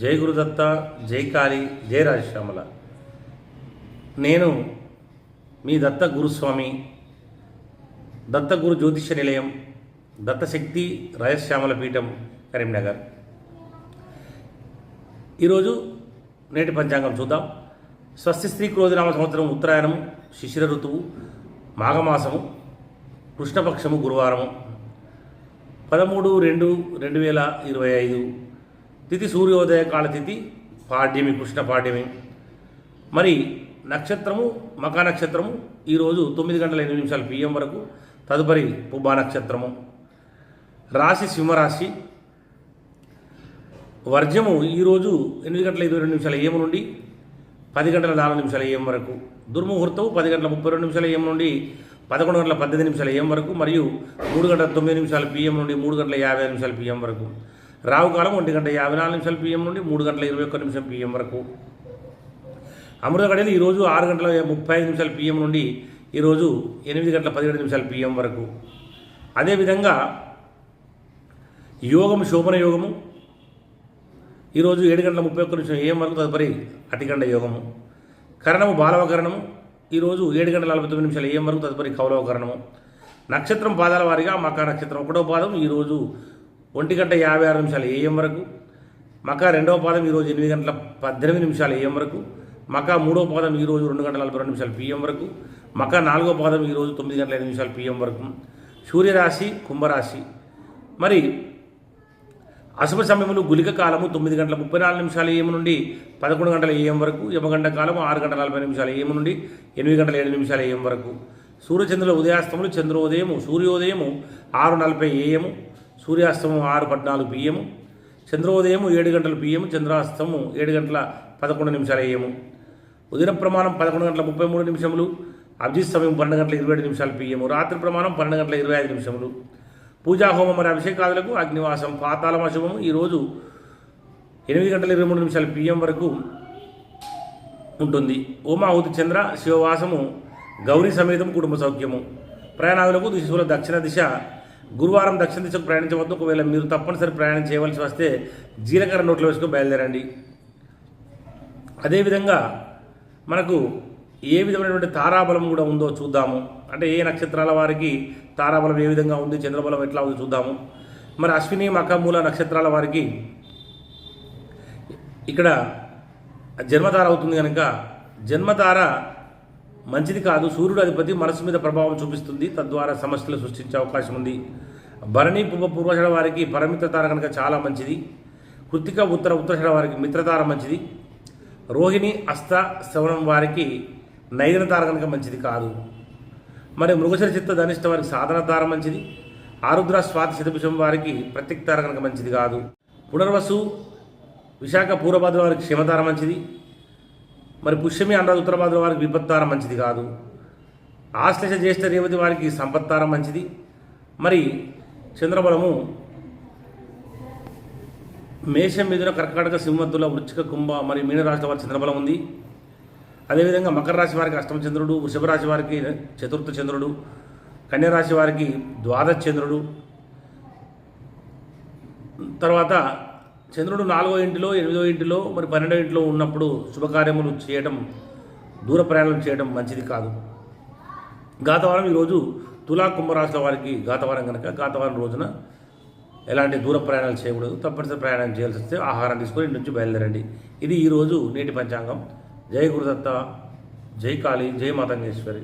జై గురుదత్త జై కాళీ జై రాజశ్యామల. నేను మీ దత్త గురుస్వామి దత్త గురు జ్యోతిష నిలయం దత్తశక్తి రాజశ్యామల పీఠం కరీంనగర్. ఈరోజు నేటి పంచాంగం చూద్దాం. స్వస్తి స్త్రీ క్రోధినామ సంవత్సరం ఉత్తరాయణం శిశిర ఋతువు మాఘమాసము కృష్ణపక్షము గురువారము. పదమూడు రెండు రెండు వేల ఇరవై ఐదు తిథి సూర్యోదయ కాల తిథి పాడ్యమి కృష్ణ పాడ్యమి. మరి నక్షత్రము మకా నక్షత్రము ఈరోజు తొమ్మిది గంటల ఎనిమిది నిమిషాలు పిఎం వరకు. తదుపరి పుబ్బా నక్షత్రము. రాశి సింహరాశి. వర్జము ఈరోజు ఎనిమిది గంటల ఇరవై రెండు నిమిషాల ఏం నుండి పది గంటల నాలుగు నిమిషాల ఏం వరకు. దుర్ముహూర్తము పది గంటల ముప్పై రెండు నిమిషాల ఏం నుండి పదకొండు గంటల పద్దెనిమిది నిమిషాల ఏం వరకు మరియు మూడు గంటల తొమ్మిది నిమిషాల పిఎం నుండి మూడు గంటల యాభై నిమిషాల పిఎం వరకు. రావు కాలం ఒంటి గంట యాభై నాలుగు నిమిషాల పిఎం నుండి మూడు గంటల ఇరవై ఒక్క నిమిషం పిఎం వరకు. అమృత గడియలు ఈరోజు ఆరు గంటల ముప్పై ఐదు నిమిషాల పిఎం నుండి ఈరోజు ఎనిమిది గంటల పదిహేడు నిమిషాల పిఎం వరకు. అదేవిధంగా యోగము శోభన యోగము ఈరోజు ఏడు గంటల ముప్పై ఒక్క నిమిషం ఏం వరకు తదుపరి అతిగండ యోగము. కరణము బాలవకరణము ఈరోజు ఏడు గంటల నలభై తొమ్మిది నిమిషాలు ఏం వరకు తదుపరి కౌలవకరణము. నక్షత్రం పాదాల వారిగా మకర నక్షత్రం ఒకటో పాదం ఈరోజు ఒంటి గంట యాభై ఆరు నిమిషాలు ఏఎం వరకు మకా రెండవ పాదం ఈరోజు ఎనిమిది గంటల పద్దెనిమిది నిమిషాలు ఏఎం వరకు మకా మూడో పాదం ఈరోజు రెండు గంటల నలభై రెండు నిమిషాలు పిఎం వరకు మకా నాలుగో పాదం ఈరోజు తొమ్మిది గంటల ఐదు నిమిషాలు పిఎం వరకు. సూర్యరాశి కుంభరాశి. మరి అశుభ సమయములు గులిక కాలము తొమ్మిది గంటల ముప్పై నాలుగు నిమిషాల ఏము నుండి పదకొండు గంటల ఏఎం వరకు యమగంట కాలము ఆరు గంటల నలభై నిమిషాల ఏము నుండి ఎనిమిది గంటల ఏడు నిమిషాల ఏఎం వరకు. సూర్యచంద్రుల ఉదయాస్తములు చంద్రోదయము సూర్యోదయము ఆరు నలభై ఏఎము సూర్యాస్తమం ఆరు పద్నాలుగు పిఎము చంద్రోదయం ఏడు గంటల పిఎం చంద్రాస్తమం ఏడు గంటల పదకొండు నిమిషాల ఏఎము. ఉదయం ప్రమాణం పదకొండు గంటల ముప్పై మూడు నిమిషములు అభిజిత్ సమయం పన్నెండు గంటల ఇరవై ఏడు నిమిషాలు పిఎము రాత్రి ప్రమాణం పన్నెండు గంటల ఇరవై ఐదు నిమిషములు. పూజా హోమం మరియు అభిషేకాదులకు అగ్నివాసం పాతాళం అశుభము ఈరోజు ఎనిమిది గంటల ఇరవై మూడు నిమిషాలు పిఎం వరకు ఉంటుంది. ఓమాహుతి చంద్ర శివవాసము గౌరీ సమేతం కుటుంబ సౌఖ్యము. ప్రయాణాదులకు దిశలో దక్షిణ దిశ గురువారం దక్షిణ దిశకు ప్రయాణించవద్దు. ఒకవేళ మీరు తప్పనిసరి ప్రయాణం చేయవలసి వస్తే జీలకర్ర నోట్లో వేసుకుని బయలుదేరండి. అదేవిధంగా మనకు ఏ విధమైనటువంటి తారాబలం కూడా ఉందో చూద్దాము. అంటే ఏ నక్షత్రాల వారికి తారాబలం ఏ విధంగా ఉంది చంద్రబలం ఎట్లా ఉందో చూద్దాము. మరి అశ్విని మకమూల నక్షత్రాల వారికి ఇక్కడ జన్మతార అవుతుంది కనుక జన్మతార మంచిది కాదు సూర్యుడు అధిపతి మనసు మీద ప్రభావం చూపిస్తుంది తద్వారా సమస్యలు సృష్టించే అవకాశం ఉంది. భరణి పూర్వ పూర్వషణ వారికి పరమిత్రతార కనుక చాలా మంచిది. కృతిక ఉత్తర ఉత్తరషడ వారికి మిత్రతార మంచిది. రోహిణి అస్త శ్రవణం వారికి నైదన కనుక మంచిది కాదు. మరి మృగశర చిత్త ధనిష్ట వారికి సాధనతార మంచిది. ఆరుద్ర స్వాతి శతభిషం వారికి ప్రత్యక్తార కనుక మంచిది కాదు. పునర్వసు విశాఖ పూర్వభద్ర వారికి క్షమతార మంచిది. మరి పుష్యమి అనురాధ ఉత్తరభద్ర వారికి విపత్తారం మంచిది కాదు. ఆశ్లేష జ్యేష్ఠ రేవతి వారికి సంపత్తారం మంచిది. మరి చంద్రబలము మేషం మీదున కర్కాటక సింహతుల వృచ్చిక కుంభ మరియు మీనరాశుల వారి చంద్రబలం ఉంది. అదేవిధంగా మకర రాశి వారికి అష్టమ చంద్రుడు వృషభ రాశి వారికి చతుర్థ చంద్రుడు కన్యరాశి వారికి ద్వాదశ చంద్రుడు. తర్వాత చంద్రుడు నాలుగో ఇంటిలో ఎనిమిదో ఇంటిలో మరి పన్నెండో ఇంటిలో ఉన్నప్పుడు శుభకార్యములు చేయడం దూర ప్రయాణాలు చేయడం మంచిది కాదు. గాతవారం ఈరోజు తులా కుంభరాశుల వారికి గాతవారం కనుక గాతవారం రోజున ఎలాంటి దూర ప్రయాణాలు చేయకూడదు తప్పనిసరి ప్రయాణం చేయాల్సి వస్తే ఆహారం తీసుకొని ఇంటి నుంచి బయలుదేరండి. ఇది ఈరోజు నేటి పంచాంగం. జై గురుదత్త జై కాళీ జై మాతంగేశ్వరి.